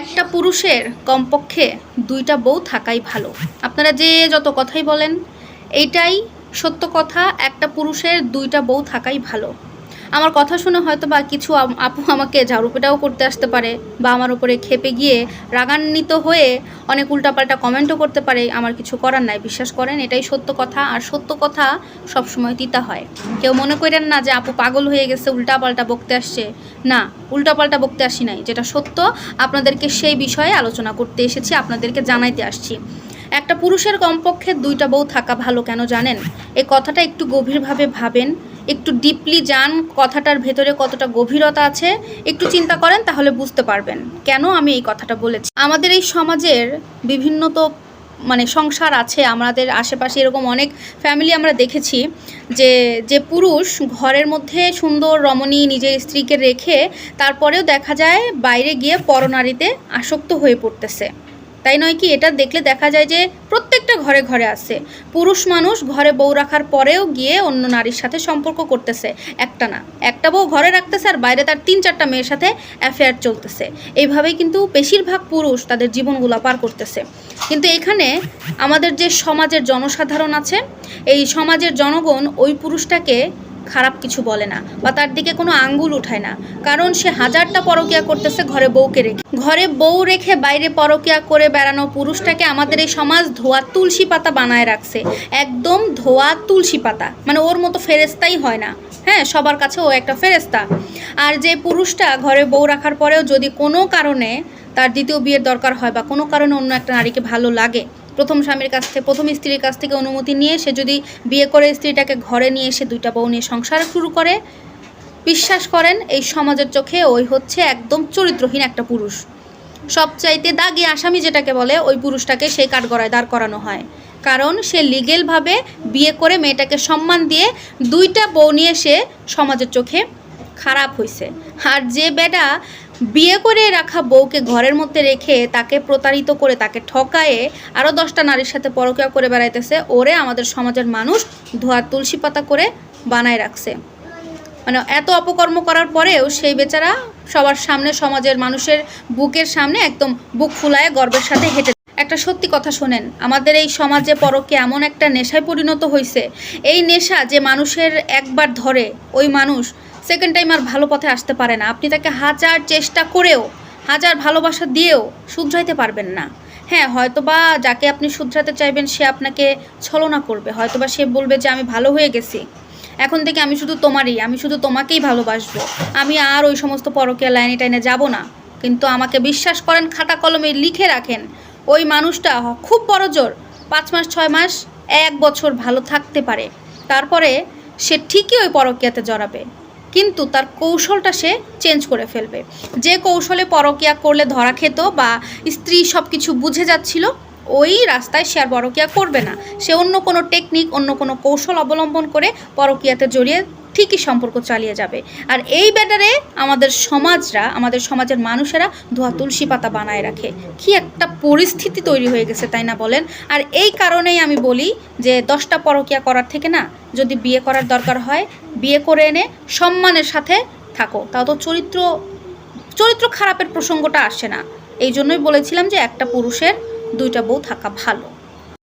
একটা পুরুষের কমপক্ষে দুইটা বউ থাকাই ভালো। আপনারা যে যত কথাই বলেন, এইটাই সত্য কথা, একটা পুরুষের দুইটা বউ থাকাই ভালো। আমার কথা শুনে হয়তো বা কিছু আপু আমাকে ঝাড়ুপেটাও করতে আসতে পারে বা আমার উপরে খেপে গিয়ে রাগান্বিত হয়ে অনেক উল্টাপাল্টা কমেন্টও করতে পারে, আমার কিছু করার নাই, বিশ্বাস করেন, এটাই সত্য কথা। আর সত্য কথা সবসময় তিতা হয়। কেউ মনে করেন না যে আপু পাগল হয়ে গেছে, উল্টাপাল্টা বকতে আসছে। না, উল্টাপাল্টা বকতে আসি নাই। যেটা সত্য, আপনাদেরকে সেই বিষয়ে আলোচনা করতে এসেছি, আপনাদেরকে জানাইতে আসছি। একটা পুরুষের কমপক্ষে দুইটা বউ থাকা ভালো কেন জানেন? এই কথাটা একটু গভীরভাবে ভাবেন। একটু ডিপলি যান, কথাটার ভেতরে কতটা গভীরতা আছে, একটু চিন্তা করেন তাহলে বুঝতে পারবেন কেন আমি এই কথাটা বলেছি। আমাদের এই সমাজের বিভিন্ন তো মানে সংসার আছে, আমাদের আশেপাশে এরকম অনেক ফ্যামিলি আমরা দেখেছি যে যে পুরুষ ঘরের মধ্যে সুন্দর রমণী নিজের স্ত্রীকে রেখে তারপরেও দেখা যায় বাইরে গিয়ে পরনারীতে আসক্ত হয়ে পড়তেছে। তাই নয় কি, এটা দেখলে দেখা যায় যে প্রত্যেকটা ঘরে ঘরে আছে। পুরুষ মানুষ ঘরে বউ রাখার পরেও গিয়ে অন্য নারীর সাথে সম্পর্ক করতেছে। একটা না, একটা বউ ঘরে রাখতেছে আর বাইরে তার তিন চারটা মেয়ের সাথে অ্যাফেয়ার চলতেছে। এইভাবেই কিন্তু বেশিরভাগ পুরুষ তাদের জীবনগুলো পার করতেছে। কিন্তু এখানে আমাদের যে সমাজের জনসাধারণ আছে, এই সমাজের জনগণ ওই পুরুষটাকে খারাপ কিছু বলে না বা তার দিকে কোনো আঙ্গুল উঠায় না। কারণ সে হাজারটা পরকিয়া করতেছে ঘরে বউকে রেখে। ঘরে বউ রেখে বাইরে পরকিয়া করে বেড়ানো পুরুষটাকে আমাদের এই সমাজ ধোয়া তুলসী পাতা বানায় রাখছে। একদম ধোয়া তুলসী পাতা। মানে ওর মতো ফেরেস্তাই হয় না। হ্যাঁ সবার কাছে ও একটা ফেরেস্তা আর যে পুরুষটা ঘরে বউ রাখার পরেও যদি কোনো কারণে তার দ্বিতীয় বিয়ের দরকার হয় বা কোনো কারণে অন্য একটা নারীকে ভালো লাগে প্রথম স্বামীর কাছ থেকে, প্রথম স্ত্রীর কাছ থেকে অনুমতি নিয়ে সে যদি বিয়ে করে, স্ত্রীটাকে ঘরে নিয়ে এসে দুইটা বউ নিয়ে সংসার শুরু করে, বিশ্বাস করেন এই সমাজের চোখে ওই হচ্ছে একদম চরিত্রহীন একটা পুরুষ। সবচাইতে দাগি আসামি যেটাকে বলে, ওই পুরুষটাকে সেই কাঠগড়ায় দাঁড় করানো হয়। কারণ সে লিগেলভাবে বিয়ে করে মেয়েটাকে সম্মান দিয়ে দুইটা বউ নিয়ে সে সমাজের চোখে খারাপ হয়েছে আর যে বেটা বিয়ে করে রাখা বউকে ঘরের মধ্যে রেখে তাকে প্রতারিত করে, তাকে ঠকায়ে আরও দশটা নারীর সাথে পরকিয়া করে বেড়াইতেছে, ওরে আমাদের সমাজের মানুষ ধোয়ার তুলসী পাতা করে বানায় রাখছে। মানে এত অপকর্ম করার পরেও সেই বেচারা সবার সামনে, সমাজের মানুষের বুকের সামনে একদম বুক ফুলায় গর্বের সাথে হেঁটে একটা সত্যি কথা শোনেন, আমাদের এই সমাজে পরকে এমন একটা নেশায় পরিণত হয়েছে এই নেশা যে মানুষের একবার ধরে, ওই মানুষ সেকেন্ড টাইম আর ভালো পথে আসতে পারে না। আপনি তাকে হাজার চেষ্টা করেও, হাজার ভালোবাসা দিয়েও শুধরাইতে পারবেন না। হ্যাঁ হয়তোবা যাকে আপনি শুধরাতে চাইবেন সে আপনাকে ছলনা করবে। হয়তোবা সে বলবে যে, আমি ভালো হয়ে গেছি। এখন থেকে আমি শুধু তোমারই, আমি শুধু তোমাকেই ভালোবাসবো। আমি আর ওই সমস্ত পরকীয়া লাইনে টাইনে যাব না। কিন্তু আমাকে বিশ্বাস করেন, খাতা কলমে লিখে রাখেন, ওই মানুষটা খুব বড় জোর, পাঁচ মাস, ছয় মাস, এক বছর ভালো থাকতে পারে। তারপরে সে ঠিকই ওই পরকীয়াতে জড়াবে। কিন্তু তার কৌশলটা সে চেঞ্জ করে ফেলবে। যে কৌশলে পরকিয়া করলে ধরা খেত বা স্ত্রী সব কিছু বুঝে যাচ্ছিল, ওই রাস্তায় সে আর পরকিয়া করবে না। সে অন্য কোনো টেকনিক অন্য কোনো কৌশল অবলম্বন করে পরকিয়াতে জড়িয়ে ঠিকই সম্পর্ক চালিয়ে যাবে। আর এই ব্যাটারে আমাদের সমাজরা, আমাদের সমাজের মানুষেরা ধোয়া তুলসী পাতা বানায় রাখে। কি একটা পরিস্থিতি তৈরি হয়ে গেছে, তাই না বলেন? আর এই কারণেই আমি বলি যে দশটা পরকিয়া করার থেকে না, যদি বিয়ে করার দরকার হয়, বিয়ে করে এনে সম্মানের সাথে থাকো। তাও তো চরিত্র চরিত্র খারাপের প্রসঙ্গটা আসে না। এই জন্যই বলেছিলাম যে একটা পুরুষের দুইটা বউ থাকা ভালো।